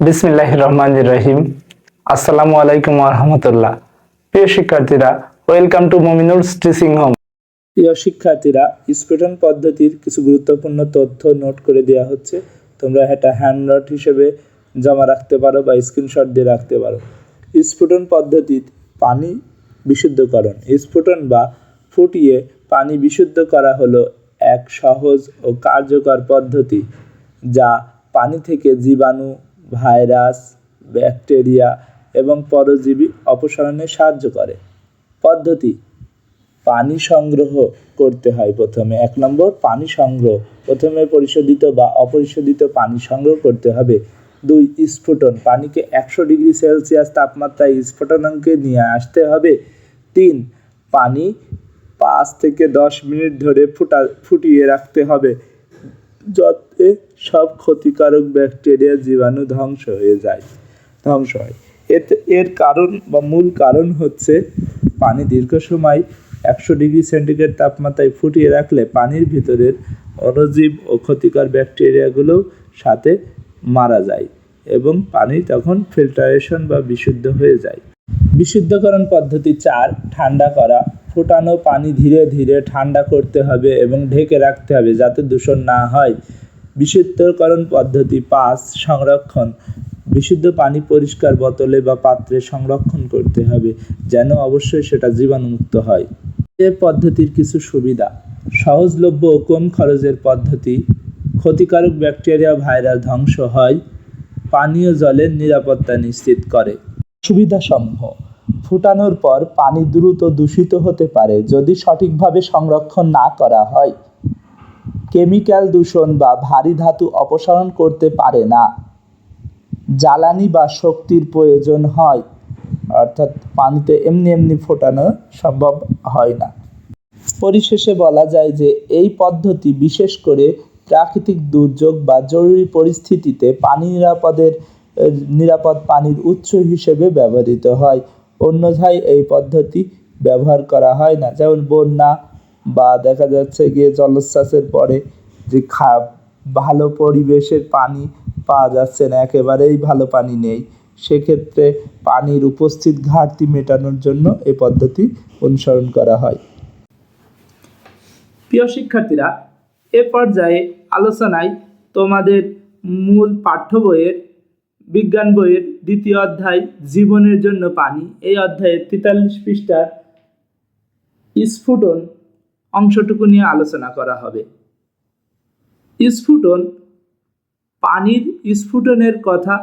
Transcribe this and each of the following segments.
বিসমিল্লাহ রহমান রহিম আসসালামু আলাইকুম রহমতুল্লাহ। প্রিয় শিক্ষার্থীরা, welcome to Mominul teaching home. প্রিয় শিক্ষার্থীরা স্ফুটন পদ্ধতির কিছু গুরুত্বপূর্ণ তথ্য নোট করে দেওয়া হচ্ছে। তোমরা এটা হ্যান্ড নোট হিসেবে জমা রাখতে পারো বা স্ক্রিনশট দিয়ে রাখতে পারো। স্ফুটন পদ্ধতির পানি বিশুদ্ধকরণ। স্ফুটন বা ফুটিয়ে পানি বিশুদ্ধ করা হলো এক সহজ ও কার্যকর পদ্ধতি যা পানি থেকে জীবাণু ভাইরাস, ব্যাকটেরিয়া এবং পরজীবী অপসারণে সাহায্য করে। পদ্ধতি, পানি সংগ্রহ করতে হয় প্রথমে। এক নম্বর, পানি সংগ্রহ। প্রথমে পরিশোধিত বা অপরিশোধিত পানি সংগ্রহ করতে হবে। দুই, স্ফুটন। পানিকে একশো ডিগ্রি সেলসিয়াস তাপমাত্রায় স্ফুটনাঙ্কে নিয়ে আসতে হবে। তিন, পানি পাঁচ থেকে দশ মিনিট ধরে ফুটা, ফুটিয়ে রাখতে হবে। যাতে সব ক্ষতিকারক ব্যাকটেরিয়া জীবাণু ধ্বংস হয়ে যায়, ধ্বংস হয়। এতে এর কারণ বা মূল কারণ হচ্ছে পানি দীর্ঘ সময় একশো ডিগ্রি সেন্টিগ্রেড তাপমাত্রায় ফুটিয়ে রাখলে পানির ভিতরের অণুজীব ও ক্ষতিকর ব্যাকটেরিয়াগুলো সাথে মারা যায় এবং পানি তখন ফিল্টারেশন বা বিশুদ্ধ হয়ে যায়। বিশুদ্ধকরণ পদ্ধতি চার, ঠান্ডা করা। ফোটানো পানি ধীরে ধীরে ঠান্ডা করতে হবে এবং ঢেকে রাখতে হবে যাতে দূষণ না হয়। বিশুদ্ধকরণ পদ্ধতি পাঁচ সংরক্ষণ। বিশুদ্ধ পানি পরিষ্কার বোতলে বা পাত্রে সংরক্ষণ করতে হবে, যেন অবশ্যই সেটা জীবাণুমুক্ত হয়। এ পদ্ধতির কিছু সুবিধা। সহজলভ্য ও কম খরচের পদ্ধতি। ক্ষতিকারক ব্যাকটেরিয়া ভাইরাস ধ্বংস হয়। পানীয় জলের নিরাপত্তা নিশ্চিত করে। সুবিধাসমূহ। ফুটানোর পর পানি দ্রুত দূষিত হতে পারে, যদি সঠিকভাবে সংরক্ষণ না করা হয়। কেমিক্যাল দূষণ বা ভারী ধাতু অপসারণ করতে পারে না। জ্বালানি বা শক্তির প্রয়োজন হয়, অর্থাৎ পানিতে এমনি এমনি ফোটানো সম্ভব হয় না। পরিশেষে বলা যায় যে, এই পদ্ধতি বিশেষ করে প্রাকৃতিক দুর্যোগ বা জরুরি পরিস্থিতিতে পানি নিরাপদের, নিরাপদ পানির উৎস হিসেবে ব্যবহৃত হয়। অন্যথায় এই পদ্ধতি ব্যবহার করা হয় না। যেমন বন্যা বা দেখা যাচ্ছে গিয়ে জলোচ্ছ্বাসের পরে যে খা, ভালো পরিবেশের পানি পাওয়া যাচ্ছে না, একেবারেই ভালো পানি নেই। সেক্ষেত্রে পানির উপস্থিত ঘাটতি মেটানোর জন্য এ পদ্ধতি অনুসরণ করা হয়। প্রিয় শিক্ষার্থীরা, এ পর্যায়ে আলোচনায় তোমাদের মূল পাঠ্য বইয়ের, বিজ্ঞান বইয়ের দ্বিতীয় অধ্যায়, জীবনের জন্য পানি, এই অধ্যায়ের তেতাল্লিশ পৃষ্ঠার স্ফুটন অংশটুকু নিয়ে আলোচনা করা হবে। স্ফুটন, পানির স্ফুটনের কথা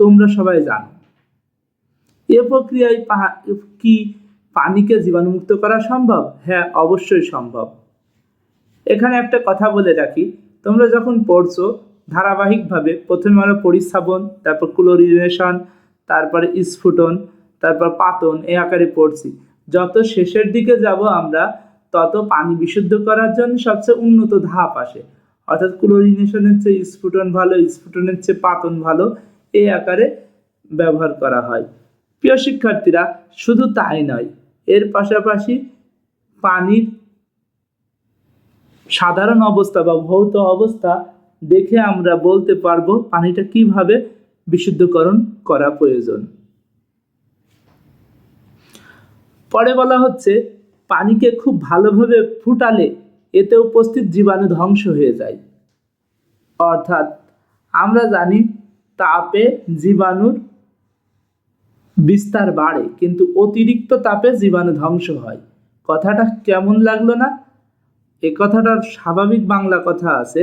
তোমরা সবাই জানো। এ প্রক্রিয়ায় কি পানিকে জীবাণুমুক্ত করা সম্ভব? হ্যাঁ অবশ্যই সম্ভব। এখানে একটা কথা বলে রাখি, তোমরা যখন পড়ছো, ধারাবাহিকভাবে প্রথমে আমরা পরিস্থাপন তারপর ক্লোরিনেশন, তারপরে স্ফুটন, তারপর পাতন এই আকারে পড়ছি। যত শেষের দিকে যাব আমরা তত পানি বিশুদ্ধ করার জন্য সবচেয়ে উন্নত ধাপ আসে। অর্থাৎ ক্লোরিনেশনের চেয়ে স্ফুটন ভালো, স্ফুটনের চেয়ে পাতন ভালো, এই আকারে ব্যবহার করা হয়। প্রিয় শিক্ষার্থীরা, শুধু তাই নয়, এর পাশাপাশি পানির সাধারণ অবস্থা বা ভৌত অবস্থা দেখে আমরা বলতে পারব পানিটা কীভাবে বিশুদ্ধকরণ করা প্রয়োজন। পরে বলা হচ্ছে পানিকে খুব ভালোভাবে ফুটালে এতে উপস্থিত জীবাণু ধ্বংস হয়ে যায়। অর্থাৎ আমরা জানি তাপে জীবাণুর বিস্তার বাড়ে, কিন্তু অতিরিক্ত তাপে জীবাণু ধ্বংস হয়। কথাটা কেমন লাগল না? এ কথাটার স্বাভাবিক বাংলা কথা আছে,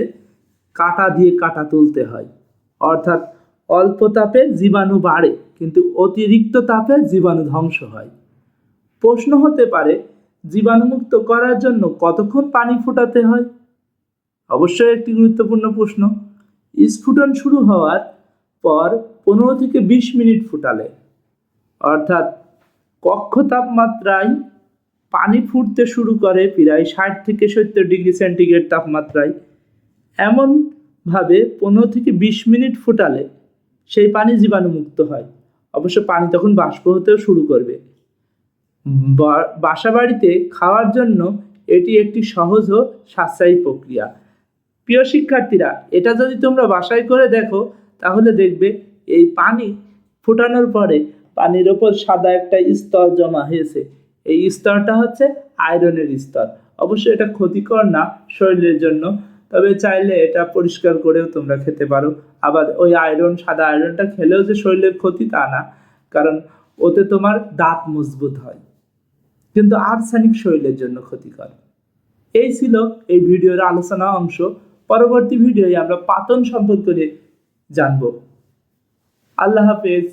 কাটা দিয়ে কাটা তুলতে হয়। অর্থাৎ অল্প তাপে জীবাণু বাড়ে, কিন্তু অতিরিক্ত তাপে জীবাণু ধ্বংস হয়। প্রশ্ন হতে পারে জীবাণুমুক্ত করার জন্য কতক্ষণ পানি ফোটাতে হয়? অবশ্যই একটি গুরুত্বপূর্ণ প্রশ্ন। স্ফুটন শুরু হওয়ার পর পনেরো থেকে বিশ মিনিট ফুটালে, অর্থাৎ কক্ষ তাপমাত্রায় পানি ফুটতে শুরু করে প্রায় ষাট থেকে সত্তর ডিগ্রি সেন্টিগ্রেড তাপমাত্রায়। এমনভাবে পনেরো থেকে বিশ মিনিট ফুটালে সেই পানি জীবাণুমুক্ত হয়। অবশ্য পানি তখন বাষ্প হতেও শুরু করবে। বাসা বাড়িতে খাওয়ার জন্য এটি একটি সহজ ও সাশ্রয়ী প্রক্রিয়া। প্রিয় শিক্ষার্থীরা, এটা যদি তোমরা বাসায় করে দেখো, তাহলে দেখবে এই পানি ফুটানোর পরে পানির ওপর সাদা একটা স্তর জমা হয়েছে। এই স্তরটা হচ্ছে আয়রনের স্তর। অবশ্যই এটা ক্ষতিকর না শরীরের জন্য, তবে চাইলে এটা পরিষ্কার করেও তোমরা খেতে পারো। আবার ওই আয়রন, সাদা আয়রনটা খেলেও যে শরীরের ক্ষতি তা না, কারণ ওতে তোমার দাঁত মজবুত হয়। কিন্তু আর্সেনিক শরীরের জন্য ক্ষতিকর। এই ছিল এই ভিডিওর আলোচনা অংশ। পরবর্তী ভিডিওয়ে আমরা পাতন সম্পর্কে জানব। আল্লাহ হাফেজ।